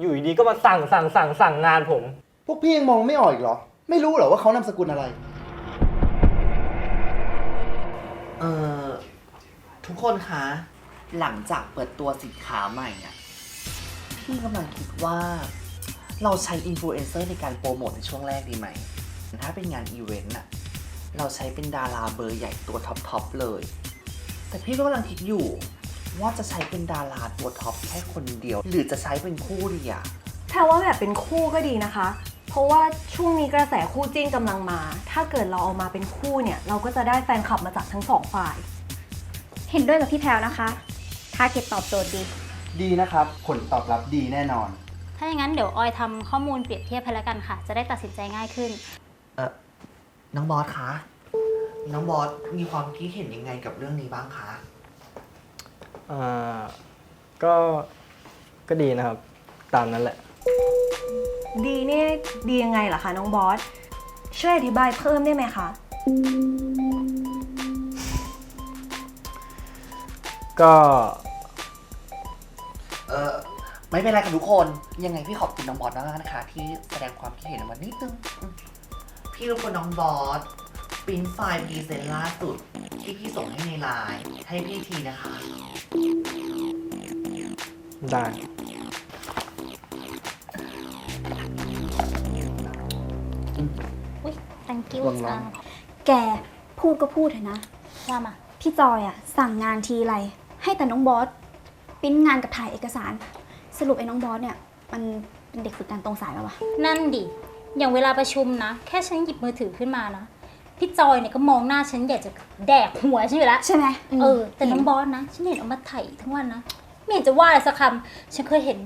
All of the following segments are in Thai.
อยู่ดีๆก็มาสั่งสั่งสั่งสั่งงานผม พวกพี่ยังมองไม่ออกอีกเหรอ ไม่รู้เหรอว่าเขานามสกุลอะไร เอ่อ ทุกคนคะ หลังจากเปิดตัวสินค้าใหม่อะพี่กำลังคิดว่า เราใช้อินฟลูเอนเซอร์ในการโปรโมทในช่วงแรกดีไหม ถ้าเป็นงานอีเวนต์อะเราใช้เป็นดาราเบอร์ใหญ่ตัวท็อปๆเลย แต่พี่ก็กำลังคิดอยู่ ว่าจะใช้เป็นดาราตัวท็อปแค่คนเดียว หรือจะใช้เป็นคู่ดีอะแพรว่าแบบเป็นคู่ก็ดีนะคะ เพราะว่าช่วงนี้กระแสคู่จิ้นกำลังมา ถ้าเกิดเราเอามาเป็นคู่เนี่ย เราก็จะได้แฟนคลับมาจากทั้งสองฝ่าย เห็นด้วยกับพี่แพลวนะคะทาร์เก็ตตอบโจทย์ดี ดีนะครับ ผลตอบรับดีแน่นอน ถ้าอย่างนั้นเดี๋ยวออยทำข้อมูลเปรียบเทียบให้แล้วกันค่ะ จะได้ตัดสินใจง่ายขึ้น เออน้องบอสคะ น้องบอสมีความคิดเห็นยังไงกับเรื่องนี้บ้างคะ อ่าก็ก็ดีนะครับ ตามนั้นแหละ ดีเนี่ยดียังไงล่ะคะน้องบอส ช่วยอธิบายเพิ่มได้ไหมคะ ก็เออไม่เป็นไรค่ะทุกคน ยังไงพี่ขอบคุณน้องบอสมากๆนะคะ ที่แสดงความคิดเห็นออกมานิดนึงอืมพี่รบกวนน้องบอส ปริ้นไฟล์พรีเซนต์ล่าสุด ที่พี่ส่งให้ในไลน์ให้พี่ทีนะคะ ได้ อุ้ย thank you วางร้อนจังแกพูดก็พูดเถอะนะ ว่ามา พี่จอยอะสั่งงานทีไร ให้แต่น้องบอสปริ้นงานกับถ่ายเอกสาร สรุปไอ้น้องบอสเนี่ย มันเป็นเด็กฝึกงานตรงสายมาวะ นั่นดิ อย่างเวลาประชุมนะ แค่ฉันหยิบมือถือขึ้นมานะ พี่จอยเนี่ยก็มองหน้าฉันอยากจะแดกหัวฉันอยู่แล้วใช่ไหมเออแต่น้องบอสนะฉันเห็นเอามาไถ่ทั้งวันนะไม่เห็นจะว่าอะไรสักคำฉันเคยเห็น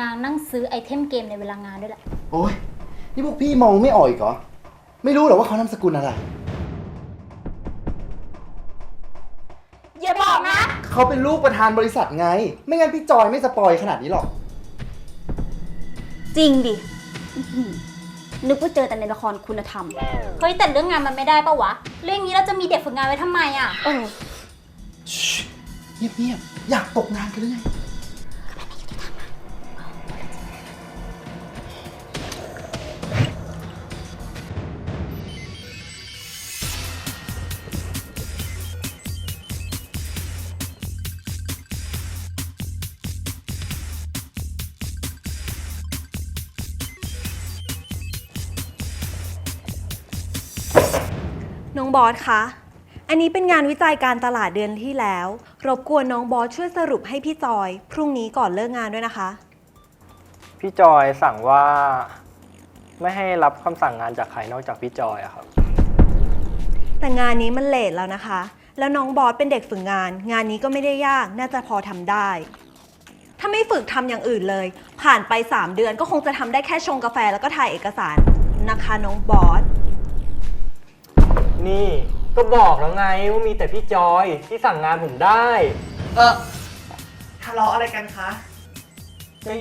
นางนั่งซื้อไอเทมเกมในเวลางานด้วยแหละโอ้ยนี่พวกพี่มองไม่ออกอีกเหรอ ไม่รู้เหรอว่าเขานามสกุลอะไร อย่าบอกนะ เขาเป็นลูกประธานบริษัทไง ไม่งั้นพี่จอยไม่สปอยขนาดนี้หรอก จริงดิอื้อหือ นึกว่าเจอแต่ในละครคุณธรรม เฮ้ยแต่เรื่องงานมันไม่ได้ปะวะ เรื่องนี้เราจะมีเด็กฝึกงานไว้ทำไมอะ เออ เงียบๆอยากตกงานกันหรือไง น้องบอสคะ อันนี้เป็นงานวิจัยการตลาดเดือนที่แล้ว รบกวนน้องบอสช่วยสรุปให้พี่จอย พรุ่งนี้ก่อนเลิกงานด้วยนะคะ พี่จอยสั่งว่า ไม่ให้รับคำสั่งงานจากใครนอกจากพี่จอยอะครับ แต่งานนี้มันเลทแล้วนะคะ แล้วน้องบอสเป็นเด็กฝึกงาน งานนี้ก็ไม่ได้ยาก น่าจะพอทำได้ ถ้าไม่ฝึกทำอย่างอื่นเลย ผ่านไป 3 เดือนก็คงจะทำได้แค่ชงกาแฟแล้วก็ถ่ายเอกสารนะคะน้องบอส นี่ก็บอกแล้วไงว่ามีแต่พี่จอยที่สั่งงานผมได้ เออทะเลาะอะไรกันคะ ไม่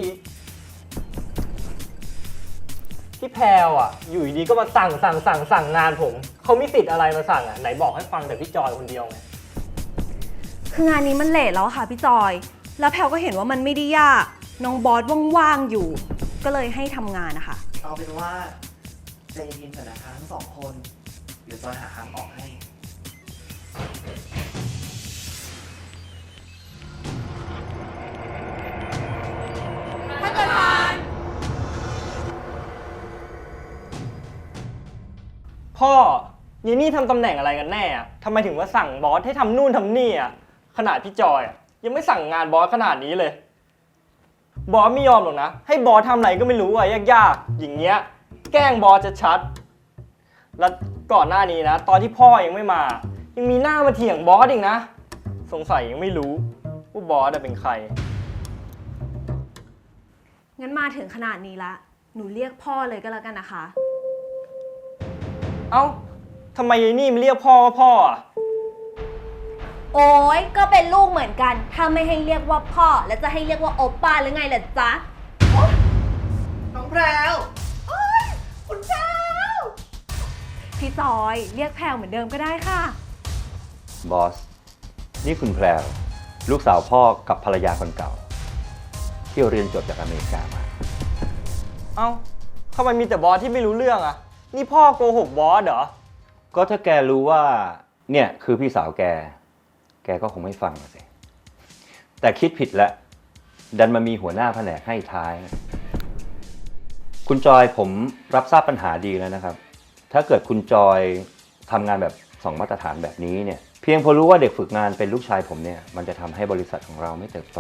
พี่แพลวอะ อยู่ดีๆก็มาสั่งสั่งสั่งสั่งงานผมเขามีสิทธิ์อะไรมาสั่งอะไหนบอกให้ฟังแต่พี่จอยคนเดียวไงคืองานนี้มันเลทแล้วอะค่ะพี่จอย แล้วแพลก็เห็นว่ามันไม่ได้ยาก น้องบอสว่างๆอยู่ ก็เลยให้ทำงานนะคะ เอาเป็นว่าใจเย็นๆก่อนนะคะทั้งสองคนเดี๋ยวจอยหาทางออกให้พ่อยีนี่ทำตำแหน่งอะไรกันแน่อะทำไมถึงว่าสั่งบอสให้ทำนู่นทำนี่อะขนาดพี่จอยอะยังไม่สั่งงานบอสขนาดนี้เลย บอสไม่ยอมหรอกนะ ให้บอสทำอะไรก็ไม่รู้อะยากๆ อย่างเงี้ย แกล้งบอสจะชัดแล้ว ก่อนหน้านี้นะ ตอนที่พ่อยังไม่มา ยังมีหน้ามาเถียงบอสอีกนะ สงสัยยังไม่รู้ว่าบอสอะเป็นใคร งั้นมาถึงขนาดนี้ละ หนูเรียกพ่อเลยก็แล้วกันนะคะ เอ้าทำไมยายนี่ไม่เรียกพ่อว่าพ่ออะโอ้ยก็เป็นลูกเหมือนกัน ถ้าไม่ให้เรียกว่าพ่อ แล้วจะให้เรียกว่าโอปป้าหรือไงล่ะจ๊ะ น้องแพรวพี่ จอย เรียกแพลวเหมือนเดิมก็ได้ค่ะ บอส นี่คุณแพรวลูกสาวพ่อกับภรรยาคนเก่า ที่เรียนจบจากอเมริกามา เอ้าทำไมมีแต่บอสที่ไม่รู้เรื่องอะนี่พ่อโกหกบอสเหรอ ก็ถ้าแกรู้ว่า เนี่ยคือพี่สาวแก แกก็คงไม่ฟังอะสิ แต่คิดผิดแล้วดันมามีหัวหน้าแผนกให้ท้าย คุณจอยผมรับทราบปัญหาดีแล้วนะครับ ถ้าเกิดคุณจอยทำงานแบบสองมาตรฐานแบบนี้เนี่ยเพียงพอรู้ว่าเด็กฝึกงานเป็นลูกชายผมเนี่ยมันจะทำให้บริษัทของเราไม่เติบโต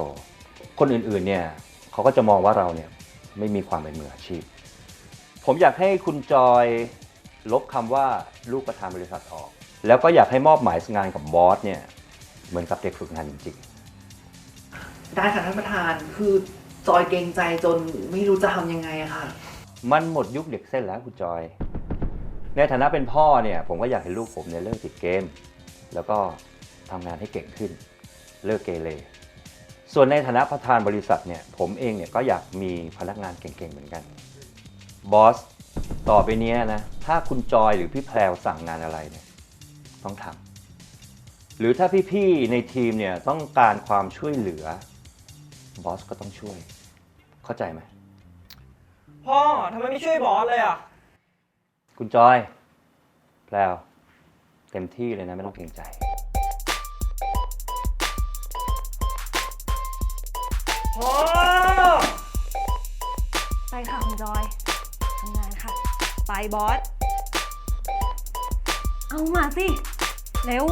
คนอื่นๆเนี่ยเขาก็จะมองว่าเราเนี่ยไม่มีความเป็นมืออาชีพ ผมอยากให้คุณจอยลบคำว่าลูกประธานบริษัทออก แล้วก็อยากให้มอบหมายงานกับบอสเนี่ยเหมือนกับเด็กฝึกงานจริงได้ค่ะท่านประธานคือจอยเกรงใจจนไม่รู้จะทำยังไงอะค่ะๆมันหมดยุคเด็กเส้นแล้วคุณจอย ในฐานะเป็นพ่อเนี่ยผมก็อยากเห็นลูกผมเนี่ยเลิกติดเกม แล้วก็ทำงานให้เก่งขึ้น เลิกเกเรส่วนในฐานะประธานบริษัทเนี่ยผมเองเนี่ยก็อยากมีพนักงานเก่งๆเหมือนกันบอสต่อไปเนี้ยนะถ้าคุณจอยหรือพี่แพรวสั่งงานอะไรเนี่ยต้องทำหรือถ้าพี่ๆในทีมเนี่ยต้องการความช่วยเหลือบอสก็ต้องช่วย เข้าใจไหมพ่อทำไมไม่ช่วยบอสเลยอะ คุณจอย แพลวเต็มที่เลยนะ ไม่ต้องเกรงใจพ่อไปค่ะคุณจอย ทำงานค่ะ ไปบอส เอามาสิ เร็ว